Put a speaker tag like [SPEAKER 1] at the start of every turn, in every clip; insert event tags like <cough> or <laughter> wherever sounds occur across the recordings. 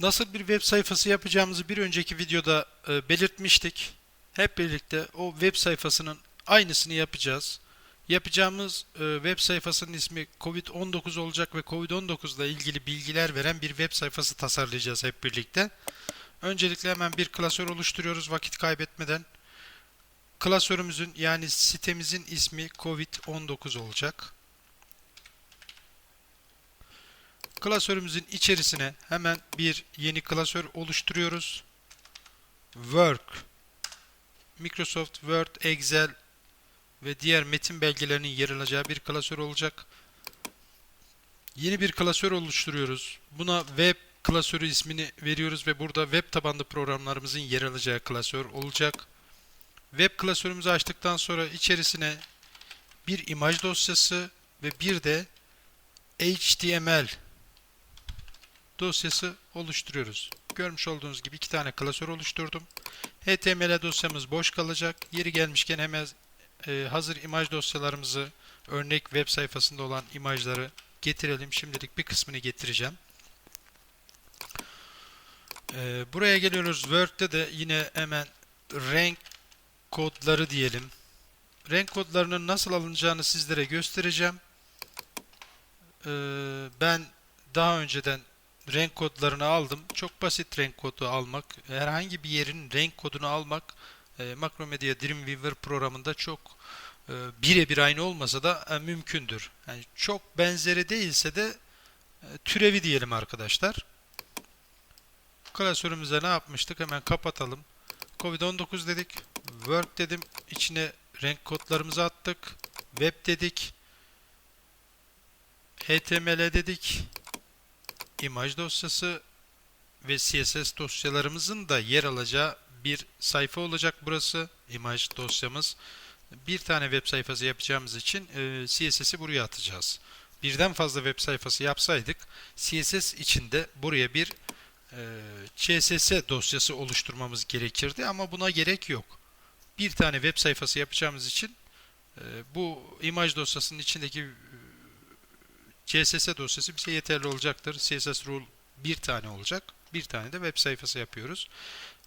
[SPEAKER 1] Nasıl bir web sayfası yapacağımızı bir önceki videoda e, belirtmiştik. Hep birlikte o web sayfasının aynısını yapacağız. Yapacağımız e, web sayfasının ismi COVID-19 olacak ve COVID-19 ile ilgili bilgiler veren bir web sayfası tasarlayacağız hep birlikte. Öncelikle hemen bir klasör oluşturuyoruz vakit kaybetmeden. Klasörümüzün yani sitemizin ismi COVID-19 olacak. Klasörümüzün içerisine hemen bir yeni klasör oluşturuyoruz. Work, Microsoft Word, Excel ve diğer metin belgelerinin yer alacağı bir klasör olacak. Yeni bir klasör oluşturuyoruz. Buna web klasörü ismini veriyoruz ve burada web tabanlı programlarımızın yer alacağı klasör olacak. Web klasörümüzü açtıktan sonra içerisine bir imaj dosyası ve bir de HTML dosyası oluşturuyoruz. Görmüş olduğunuz gibi iki tane klasör oluşturdum. HTML dosyamız boş kalacak. Yeri gelmişken hemen e, hazır imaj dosyalarımızı örnek web sayfasında olan imajları getirelim. Şimdilik bir kısmını getireceğim. E, buraya geliyoruz. Word'de de yine hemen renk kodları diyelim. Renk kodlarının nasıl alınacağını sizlere göstereceğim. E, ben daha önceden renk kodlarını aldım. Çok basit renk kodu almak. Herhangi bir yerin renk kodunu almak e, Macromedia Dreamweaver programında çok e, birebir aynı olmasa da e, mümkündür. Yani çok benzeri değilse de e, türevi diyelim arkadaşlar. Klasörümüze ne yapmıştık? Hemen kapatalım. Covid-19 dedik. Work dedim. İçine renk kodlarımızı attık. Web dedik. HTML dedik imaj dosyası ve CSS dosyalarımızın da yer alacağı bir sayfa olacak burası. imaj dosyamız. Bir tane web sayfası yapacağımız için e, CSS'i buraya atacağız. Birden fazla web sayfası yapsaydık CSS içinde buraya bir e, CSS dosyası oluşturmamız gerekirdi ama buna gerek yok. Bir tane web sayfası yapacağımız için e, bu imaj dosyasının içindeki CSS dosyası bize yeterli olacaktır. CSS rule bir tane olacak. Bir tane de web sayfası yapıyoruz.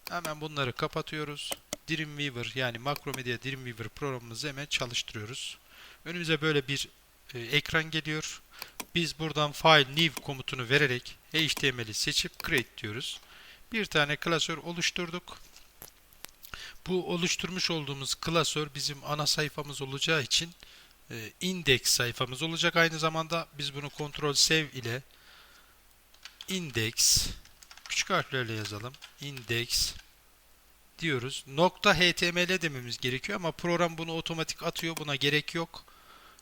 [SPEAKER 1] Hemen bunları kapatıyoruz. Dreamweaver yani Macromedia Dreamweaver programımızı hemen çalıştırıyoruz. Önümüze böyle bir e, ekran geliyor. Biz buradan file new komutunu vererek HTML'i seçip create diyoruz. Bir tane klasör oluşturduk. Bu oluşturmuş olduğumuz klasör bizim ana sayfamız olacağı için e, sayfamız olacak. Aynı zamanda biz bunu kontrol sev ile index küçük harflerle yazalım. index diyoruz. Nokta html dememiz gerekiyor ama program bunu otomatik atıyor. Buna gerek yok.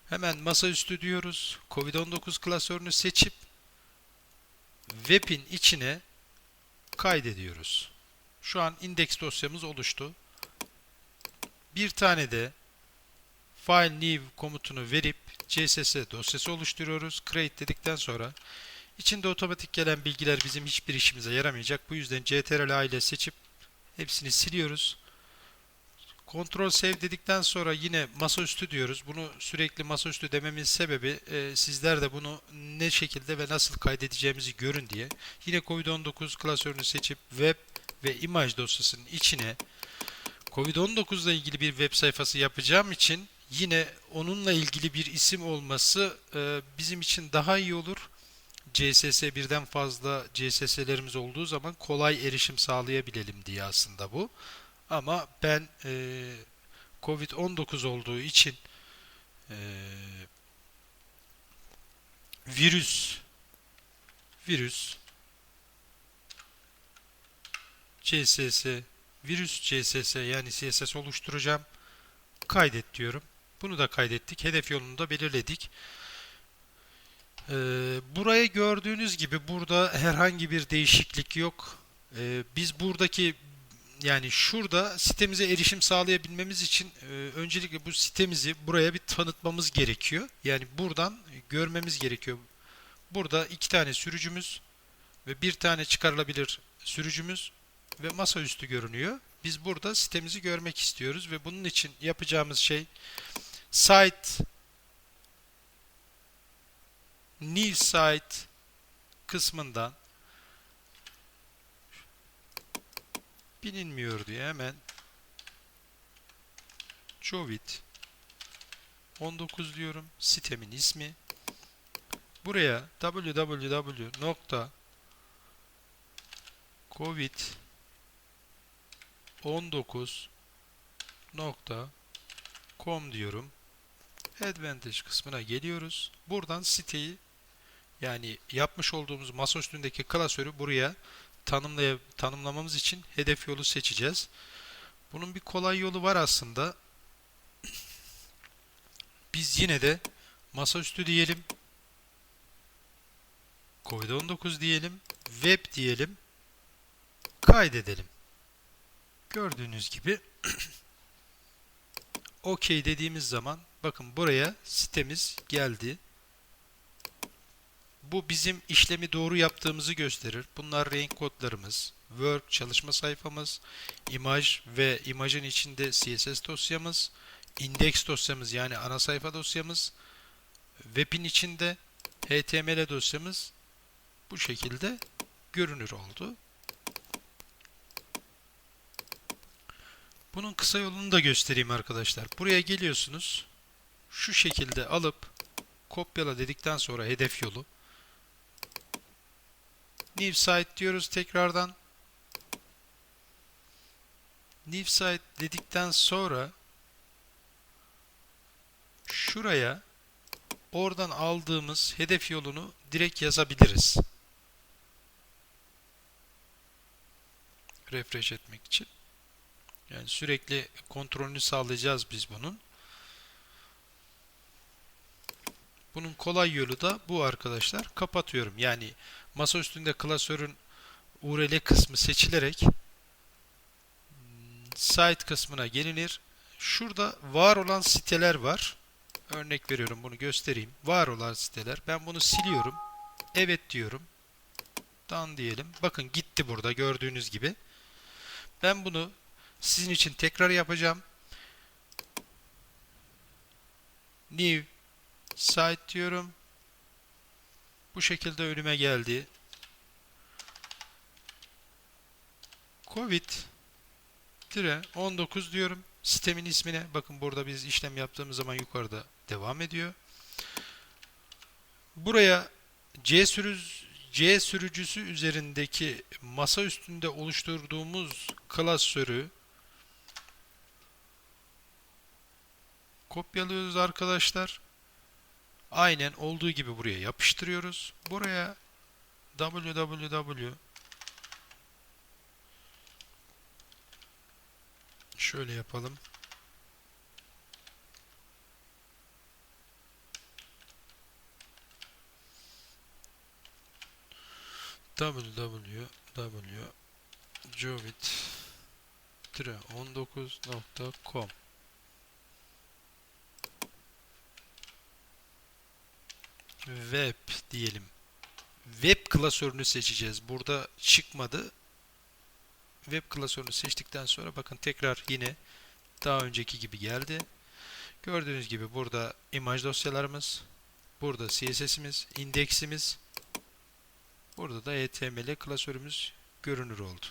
[SPEAKER 1] Hemen masaüstü diyoruz. Covid-19 klasörünü seçip web'in içine kaydediyoruz. Şu an index dosyamız oluştu. Bir tane de file new komutunu verip CSS dosyası oluşturuyoruz. Create dedikten sonra içinde otomatik gelen bilgiler bizim hiçbir işimize yaramayacak. Bu yüzden ctrl A ile seçip hepsini siliyoruz. Ctrl save dedikten sonra yine masaüstü diyoruz. Bunu sürekli masaüstü dememin sebebi e, sizler de bunu ne şekilde ve nasıl kaydedeceğimizi görün diye. Yine COVID-19 klasörünü seçip web ve imaj dosyasının içine COVID-19 ile ilgili bir web sayfası yapacağım için yine onunla ilgili bir isim olması e, bizim için daha iyi olur. CSS birden fazla CSS'lerimiz olduğu zaman kolay erişim sağlayabilelim diye aslında bu. Ama ben e, Covid-19 olduğu için e, virüs virüs CSS virüs CSS yani CSS oluşturacağım. Kaydet diyorum. Bunu da kaydettik. Hedef yolunu da belirledik. Ee, buraya gördüğünüz gibi burada herhangi bir değişiklik yok. Ee, biz buradaki yani şurada sitemize erişim sağlayabilmemiz için e, öncelikle bu sitemizi buraya bir tanıtmamız gerekiyor. Yani buradan görmemiz gerekiyor. Burada iki tane sürücümüz ve bir tane çıkarılabilir sürücümüz ve masaüstü görünüyor. Biz burada sitemizi görmek istiyoruz ve bunun için yapacağımız şey site new site kısmından bilinmiyor diye hemen Jovit 19 diyorum. Sitemin ismi. Buraya www. covid 19.com diyorum. Advantage kısmına geliyoruz. Buradan siteyi yani yapmış olduğumuz masa üstündeki klasörü buraya tanımlaya, tanımlamamız için hedef yolu seçeceğiz. Bunun bir kolay yolu var aslında. <clears throat> Biz yine de masaüstü diyelim. Covid-19 diyelim. Web diyelim. Kaydedelim. Gördüğünüz gibi <clears throat> OK dediğimiz zaman bakın buraya sitemiz geldi. Bu bizim işlemi doğru yaptığımızı gösterir. Bunlar renk kodlarımız, Word çalışma sayfamız, imaj ve imajın içinde CSS dosyamız, index dosyamız yani ana sayfa dosyamız, web'in içinde HTML dosyamız bu şekilde görünür oldu. Bunun kısa yolunu da göstereyim arkadaşlar. Buraya geliyorsunuz. Şu şekilde alıp kopyala dedikten sonra hedef yolu New site diyoruz tekrardan. New site dedikten sonra şuraya oradan aldığımız hedef yolunu direkt yazabiliriz. Refresh etmek için. Yani sürekli kontrolünü sağlayacağız biz bunun. Bunun kolay yolu da bu arkadaşlar. Kapatıyorum. Yani masa üstünde klasörün URL kısmı seçilerek hmm, site kısmına gelinir. Şurada var olan siteler var. Örnek veriyorum bunu göstereyim. Var olan siteler. Ben bunu siliyorum. Evet diyorum. Done diyelim. Bakın gitti burada gördüğünüz gibi. Ben bunu sizin için tekrar yapacağım. New site diyorum. Bu şekilde önüme geldi. Covid 19 diyorum. Sistemin ismine bakın burada biz işlem yaptığımız zaman yukarıda devam ediyor. Buraya C sürüz C sürücüsü üzerindeki masa üstünde oluşturduğumuz klasörü kopyalıyoruz arkadaşlar. Aynen olduğu gibi buraya yapıştırıyoruz. Buraya www şöyle yapalım. www.jovit-19.com web diyelim. Web klasörünü seçeceğiz. Burada çıkmadı. Web klasörünü seçtikten sonra bakın tekrar yine daha önceki gibi geldi. Gördüğünüz gibi burada imaj dosyalarımız, burada CSS'imiz, indeksimiz, burada da HTML klasörümüz görünür oldu.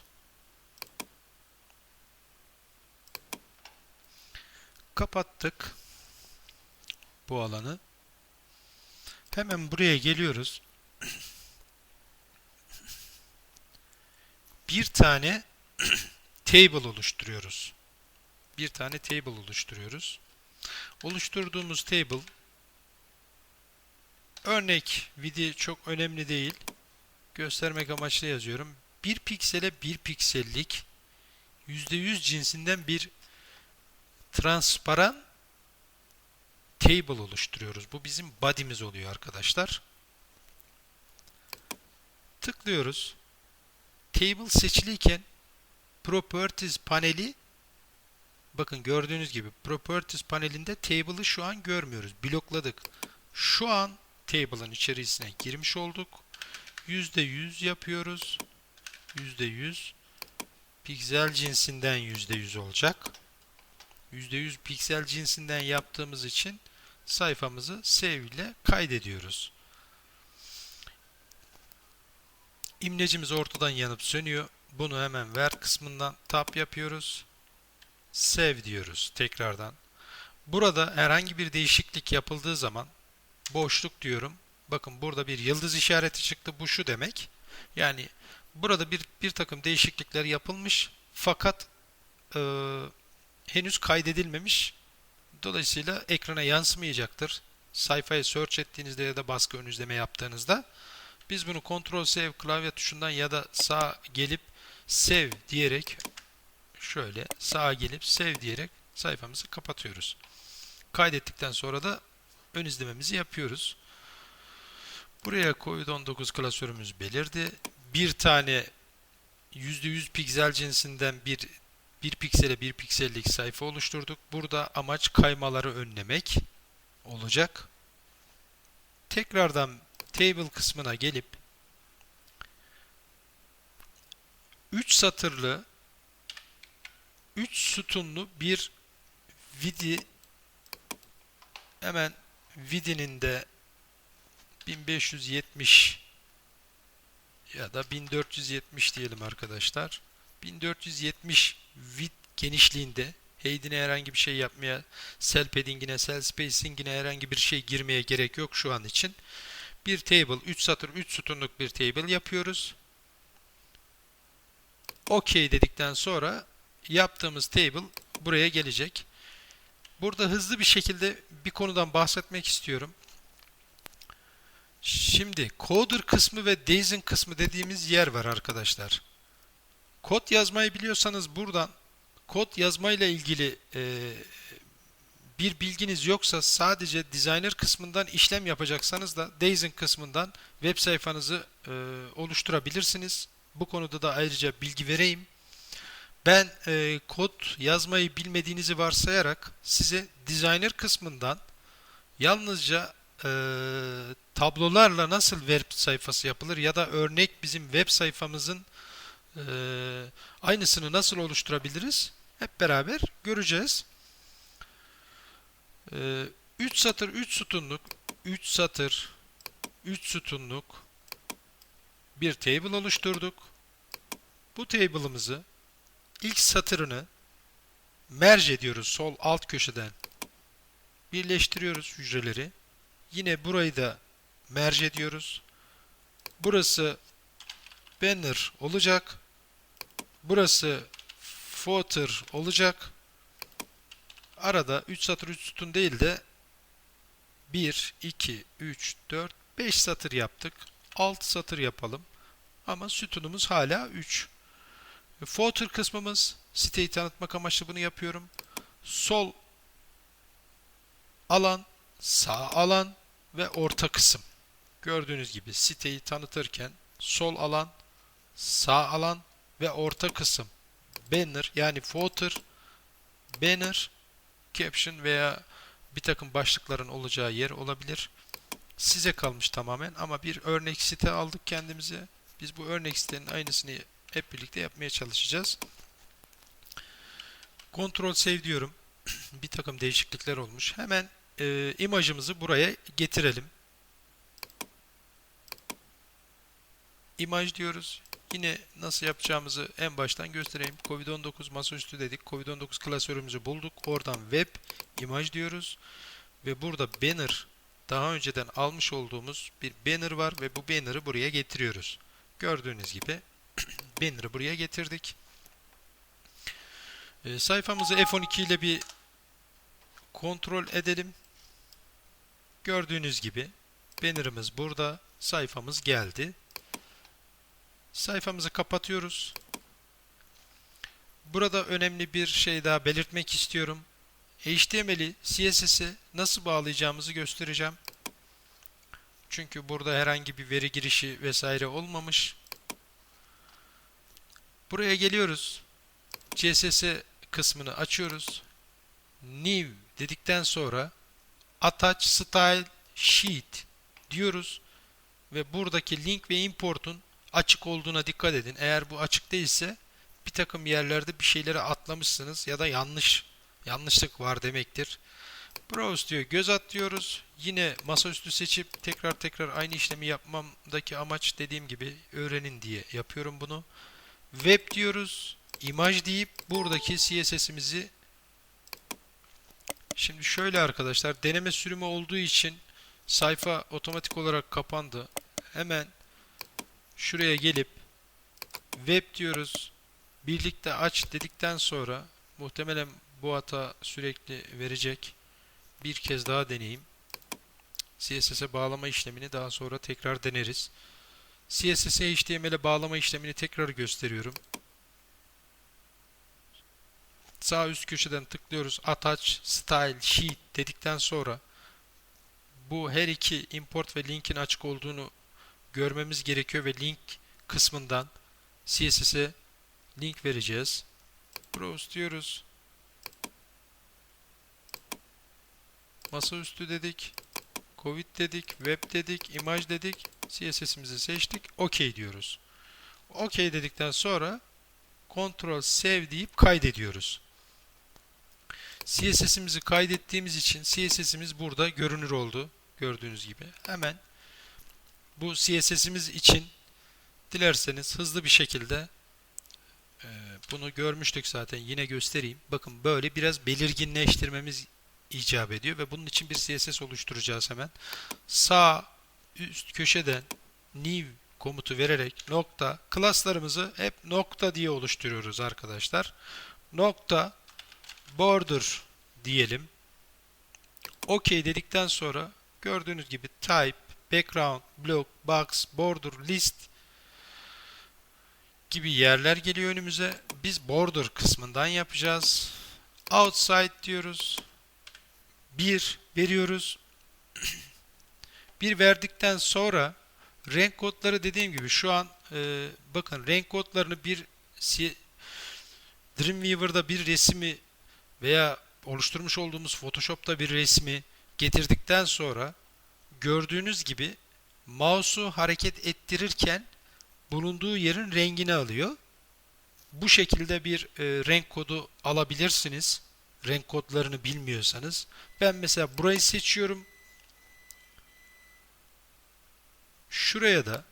[SPEAKER 1] Kapattık bu alanı. Hemen buraya geliyoruz. Bir tane table oluşturuyoruz. Bir tane table oluşturuyoruz. Oluşturduğumuz table örnek video çok önemli değil. Göstermek amaçlı yazıyorum. Bir piksele bir piksellik %100 cinsinden bir transparan table oluşturuyoruz. Bu bizim body'miz oluyor arkadaşlar. Tıklıyoruz. Table seçiliyken Properties paneli bakın gördüğünüz gibi Properties panelinde table'ı şu an görmüyoruz. Blokladık. Şu an table'ın içerisine girmiş olduk. %100 yapıyoruz. %100 piksel cinsinden %100 olacak. %100 piksel cinsinden yaptığımız için sayfamızı save ile kaydediyoruz. İmlecimiz ortadan yanıp sönüyor. Bunu hemen ver kısmından tap yapıyoruz. Save diyoruz tekrardan. Burada herhangi bir değişiklik yapıldığı zaman boşluk diyorum. Bakın burada bir yıldız işareti çıktı. Bu şu demek. Yani burada bir, bir takım değişiklikler yapılmış fakat e, henüz kaydedilmemiş. Dolayısıyla ekrana yansımayacaktır. Sayfayı search ettiğinizde ya da baskı ön izleme yaptığınızda biz bunu Ctrl Save klavye tuşundan ya da sağ gelip Save diyerek şöyle sağa gelip Save diyerek sayfamızı kapatıyoruz. Kaydettikten sonra da ön izlememizi yapıyoruz. Buraya COVID-19 klasörümüz belirdi. Bir tane %100 piksel cinsinden bir bir piksele bir piksellik sayfa oluşturduk. Burada amaç kaymaları önlemek olacak. Tekrardan table kısmına gelip 3 satırlı 3 sütunlu bir vidi hemen vidinin de 1570 ya da 1470 diyelim arkadaşlar. 1470 vid genişliğinde Heydine herhangi bir şey yapmaya, cell padding'ine, cell spacing'ine herhangi bir şey girmeye gerek yok şu an için. Bir table, 3 satır, 3 sütunluk bir table yapıyoruz. OK dedikten sonra yaptığımız table buraya gelecek. Burada hızlı bir şekilde bir konudan bahsetmek istiyorum. Şimdi coder kısmı ve Daisy kısmı dediğimiz yer var arkadaşlar. Kod yazmayı biliyorsanız buradan kod yazmayla ilgili e, bir bilginiz yoksa sadece designer kısmından işlem yapacaksanız da Daisy kısmından web sayfanızı e, oluşturabilirsiniz. Bu konuda da ayrıca bilgi vereyim. Ben e, kod yazmayı bilmediğinizi varsayarak size designer kısmından yalnızca e, tablolarla nasıl web sayfası yapılır ya da örnek bizim web sayfamızın e, aynısını nasıl oluşturabiliriz hep beraber göreceğiz. 3 e, satır 3 sütunluk 3 satır 3 sütunluk bir table oluşturduk. Bu table'ımızı ilk satırını merge ediyoruz sol alt köşeden. Birleştiriyoruz hücreleri. Yine burayı da merge ediyoruz. Burası banner olacak. Burası footer olacak. Arada 3 satır 3 sütun değil de 1, 2, 3, 4, 5 satır yaptık. 6 satır yapalım. Ama sütunumuz hala 3. Footer kısmımız siteyi tanıtmak amaçlı bunu yapıyorum. Sol alan, sağ alan ve orta kısım. Gördüğünüz gibi siteyi tanıtırken sol alan, sağ alan ve orta kısım. Banner yani footer, banner, caption veya bir takım başlıkların olacağı yer olabilir. Size kalmış tamamen ama bir örnek site aldık kendimize. Biz bu örnek sitenin aynısını hep birlikte yapmaya çalışacağız. Ctrl Save diyorum. <clears throat> bir takım değişiklikler olmuş. Hemen e, imajımızı buraya getirelim. İmaj diyoruz. Yine nasıl yapacağımızı en baştan göstereyim. Covid-19 masaüstü dedik. Covid-19 klasörümüzü bulduk. Oradan web imaj diyoruz. Ve burada banner daha önceden almış olduğumuz bir banner var ve bu banner'ı buraya getiriyoruz. Gördüğünüz gibi <clears throat> banner'ı buraya getirdik. E, sayfamızı F12 ile bir kontrol edelim. Gördüğünüz gibi banner'ımız burada. Sayfamız geldi. Sayfamızı kapatıyoruz. Burada önemli bir şey daha belirtmek istiyorum. HTML'i CSS'e nasıl bağlayacağımızı göstereceğim. Çünkü burada herhangi bir veri girişi vesaire olmamış. Buraya geliyoruz. CSS kısmını açıyoruz. New dedikten sonra Attach Style Sheet diyoruz. Ve buradaki link ve importun açık olduğuna dikkat edin. Eğer bu açık değilse bir takım yerlerde bir şeyleri atlamışsınız ya da yanlış yanlışlık var demektir. Browse diyor. Göz at diyoruz. Yine masaüstü seçip tekrar tekrar aynı işlemi yapmamdaki amaç dediğim gibi öğrenin diye yapıyorum bunu. Web diyoruz. imaj deyip buradaki CSS'imizi Şimdi şöyle arkadaşlar deneme sürümü olduğu için sayfa otomatik olarak kapandı. Hemen şuraya gelip web diyoruz. Birlikte aç dedikten sonra muhtemelen bu hata sürekli verecek. Bir kez daha deneyeyim. CSS'e bağlama işlemini daha sonra tekrar deneriz. CSS'e HTML'e bağlama işlemini tekrar gösteriyorum. Sağ üst köşeden tıklıyoruz. Attach, Style, Sheet dedikten sonra bu her iki import ve linkin açık olduğunu görmemiz gerekiyor ve link kısmından CSS'e link vereceğiz. Browse diyoruz. Masaüstü dedik. Covid dedik. Web dedik. imaj dedik. CSS'imizi seçtik. OK diyoruz. OK dedikten sonra Ctrl Save deyip kaydediyoruz. CSS'imizi kaydettiğimiz için CSS'imiz burada görünür oldu. Gördüğünüz gibi. Hemen bu CSS'imiz için dilerseniz hızlı bir şekilde e, bunu görmüştük zaten yine göstereyim. Bakın böyle biraz belirginleştirmemiz icap ediyor ve bunun için bir CSS oluşturacağız hemen. Sağ üst köşeden new komutu vererek nokta klaslarımızı hep nokta diye oluşturuyoruz arkadaşlar. Nokta border diyelim. OK dedikten sonra gördüğünüz gibi type, background, block, box, border, list gibi yerler geliyor önümüze. Biz border kısmından yapacağız. Outside diyoruz. 1 veriyoruz. <clears throat> bir verdikten sonra renk kodları dediğim gibi şu an e, bakın renk kodlarını bir Dreamweaver'da bir resmi veya oluşturmuş olduğumuz Photoshop'ta bir resmi getirdikten sonra gördüğünüz gibi mouse'u hareket ettirirken bulunduğu yerin rengini alıyor. Bu şekilde bir e, renk kodu alabilirsiniz. Renk kodlarını bilmiyorsanız. Ben mesela burayı seçiyorum. Şuraya da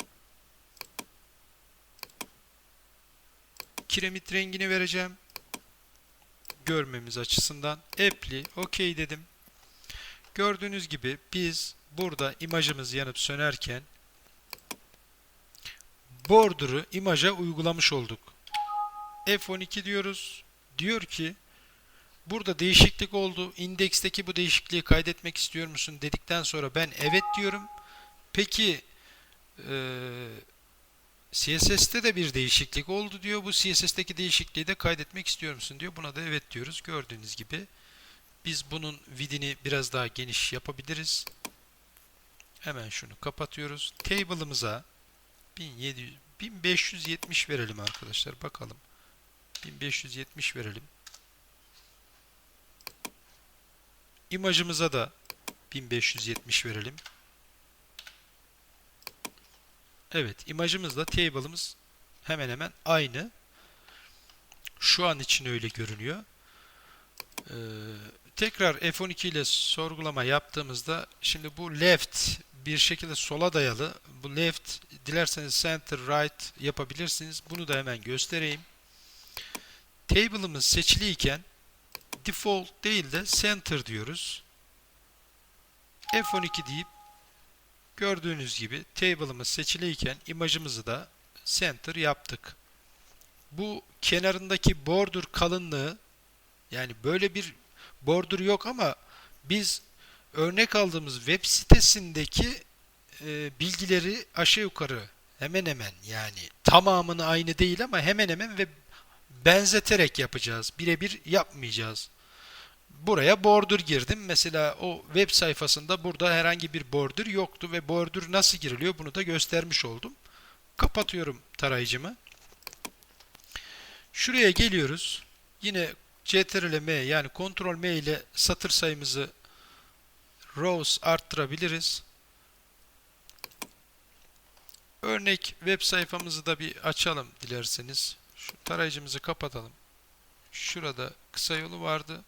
[SPEAKER 1] kiremit rengini vereceğim görmemiz açısından apply OK dedim. Gördüğünüz gibi biz burada imajımız yanıp sönerken border'ı imaja uygulamış olduk. F12 diyoruz. Diyor ki burada değişiklik oldu. İndeksteki bu değişikliği kaydetmek istiyor musun dedikten sonra ben evet diyorum. Peki eee CSS'te de bir değişiklik oldu diyor. Bu CSS'teki değişikliği de kaydetmek istiyor musun diyor. Buna da evet diyoruz. Gördüğünüz gibi biz bunun vidini biraz daha geniş yapabiliriz. Hemen şunu kapatıyoruz. Table'ımıza 1700 1570 verelim arkadaşlar. Bakalım. 1570 verelim. İmajımıza da 1570 verelim. Evet, imajımızla table'ımız hemen hemen aynı. Şu an için öyle görünüyor. Ee, tekrar F12 ile sorgulama yaptığımızda şimdi bu left bir şekilde sola dayalı. Bu left dilerseniz center right yapabilirsiniz. Bunu da hemen göstereyim. Table'ımız seçiliyken default değil de center diyoruz. F12 deyip Gördüğünüz gibi table'ımız seçiliyken imajımızı da center yaptık. Bu kenarındaki border kalınlığı yani böyle bir border yok ama biz örnek aldığımız web sitesindeki e, bilgileri aşağı yukarı hemen hemen yani tamamını aynı değil ama hemen hemen ve benzeterek yapacağız. Birebir yapmayacağız buraya border girdim. Mesela o web sayfasında burada herhangi bir border yoktu ve border nasıl giriliyor bunu da göstermiş oldum. Kapatıyorum tarayıcımı. Şuraya geliyoruz. Yine Ctrl M yani Ctrl M ile satır sayımızı rows arttırabiliriz. Örnek web sayfamızı da bir açalım dilerseniz. Şu tarayıcımızı kapatalım. Şurada kısa yolu vardı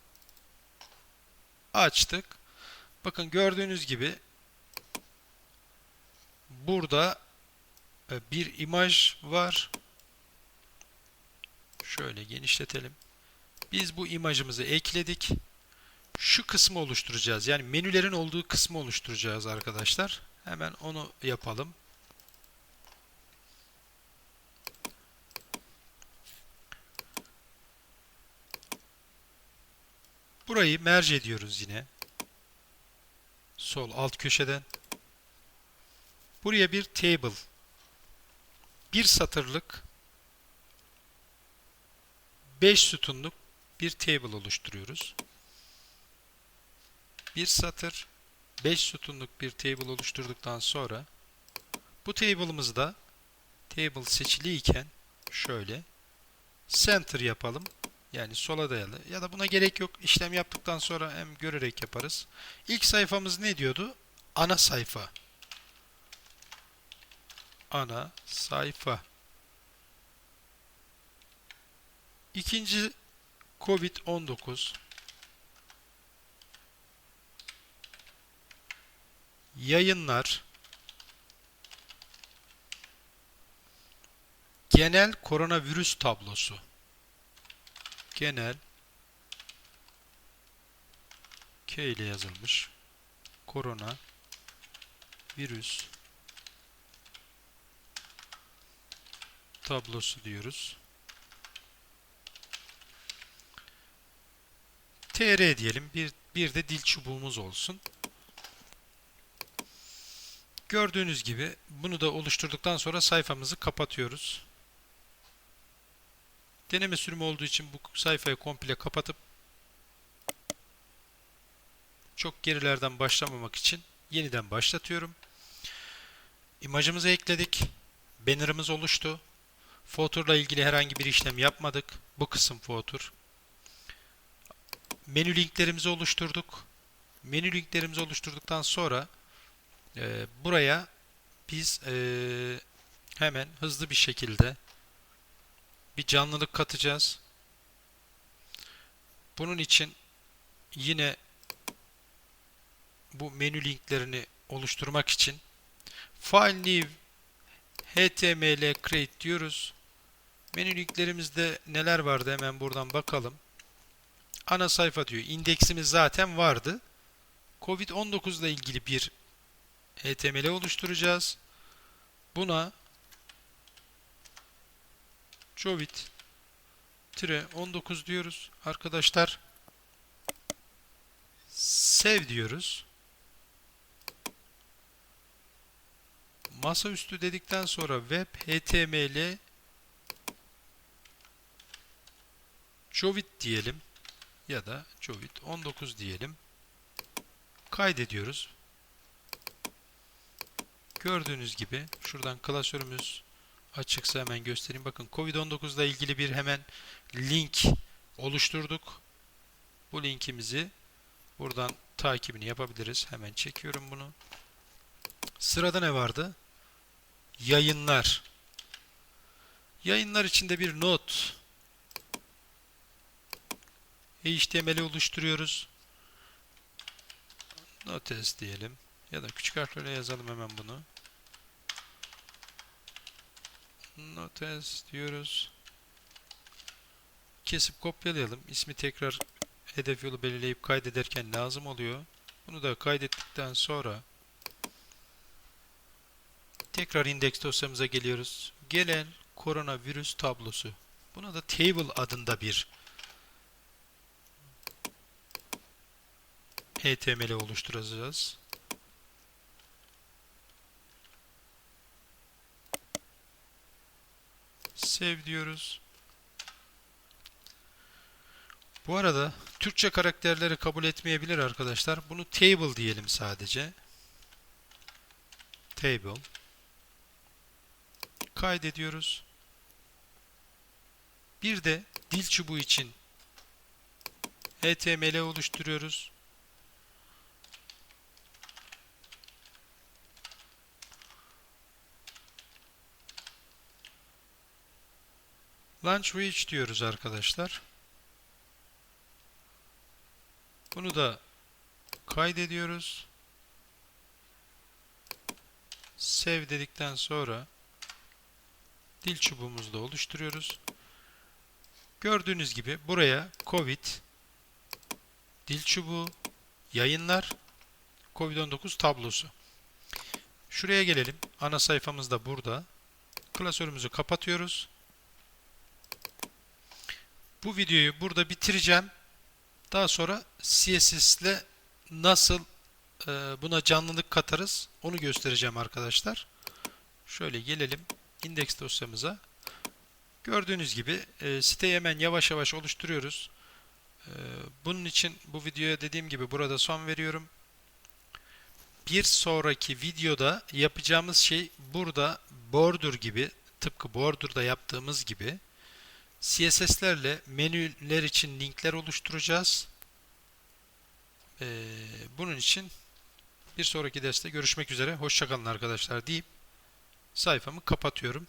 [SPEAKER 1] açtık. Bakın gördüğünüz gibi burada e, bir imaj var. Şöyle genişletelim. Biz bu imajımızı ekledik. Şu kısmı oluşturacağız. Yani menülerin olduğu kısmı oluşturacağız arkadaşlar. Hemen onu yapalım. Burayı merge ediyoruz yine. Sol alt köşeden. Buraya bir table. Bir satırlık 5 sütunluk bir table oluşturuyoruz. Bir satır 5 sütunluk bir table oluşturduktan sonra bu table'ımızda table seçiliyken şöyle center yapalım. Yani sola dayalı. Ya da buna gerek yok. İşlem yaptıktan sonra hem görerek yaparız. İlk sayfamız ne diyordu? Ana sayfa. Ana sayfa. İkinci Covid-19 yayınlar genel koronavirüs tablosu genel K ile yazılmış korona virüs tablosu diyoruz. TR diyelim. Bir, bir de dil çubuğumuz olsun. Gördüğünüz gibi bunu da oluşturduktan sonra sayfamızı kapatıyoruz. Deneme sürümü olduğu için bu sayfayı komple kapatıp çok gerilerden başlamamak için yeniden başlatıyorum. İmajımızı ekledik. Banner'ımız oluştu. Footer'la ilgili herhangi bir işlem yapmadık. Bu kısım footer. Menü linklerimizi oluşturduk. Menü linklerimizi oluşturduktan sonra e, buraya biz e, hemen hızlı bir şekilde bir canlılık katacağız. Bunun için yine bu menü linklerini oluşturmak için file new html create diyoruz. Menü linklerimizde neler vardı hemen buradan bakalım. Ana sayfa diyor. İndeksimiz zaten vardı. Covid-19 ile ilgili bir HTML oluşturacağız. Buna Jovit 19 diyoruz. Arkadaşlar sev diyoruz. Masaüstü dedikten sonra web html Jovit diyelim ya da Jovit 19 diyelim. Kaydediyoruz. Gördüğünüz gibi şuradan klasörümüz açıksa hemen göstereyim. Bakın Covid-19 ile ilgili bir hemen link oluşturduk. Bu linkimizi buradan takibini yapabiliriz. Hemen çekiyorum bunu. Sırada ne vardı? Yayınlar. Yayınlar içinde bir not. HTML oluşturuyoruz. Notes diyelim. Ya da küçük harflerle yazalım hemen bunu. Notes diyoruz. Kesip kopyalayalım. İsmi tekrar hedef yolu belirleyip kaydederken lazım oluyor. Bunu da kaydettikten sonra tekrar indeks dosyamıza geliyoruz. Gelen koronavirüs tablosu. Buna da table adında bir HTML oluşturacağız. Save diyoruz. Bu arada Türkçe karakterleri kabul etmeyebilir arkadaşlar. Bunu table diyelim sadece. Table. Kaydediyoruz. Bir de dil çubuğu için HTML oluşturuyoruz. Launch Reach diyoruz arkadaşlar. Bunu da kaydediyoruz. Save dedikten sonra dil çubuğumuzu da oluşturuyoruz. Gördüğünüz gibi buraya Covid, dil çubuğu, yayınlar, Covid-19 tablosu. Şuraya gelelim. Ana sayfamız da burada. Klasörümüzü kapatıyoruz. Bu videoyu burada bitireceğim. Daha sonra CSS ile nasıl e, buna canlılık katarız onu göstereceğim arkadaşlar. Şöyle gelelim index dosyamıza. Gördüğünüz gibi e, siteyi hemen yavaş yavaş oluşturuyoruz. E, bunun için bu videoya dediğim gibi burada son veriyorum. Bir sonraki videoda yapacağımız şey burada border gibi tıpkı border'da yaptığımız gibi CSS'lerle menüler için linkler oluşturacağız. Ee, bunun için bir sonraki derste görüşmek üzere. Hoşçakalın arkadaşlar deyip sayfamı kapatıyorum.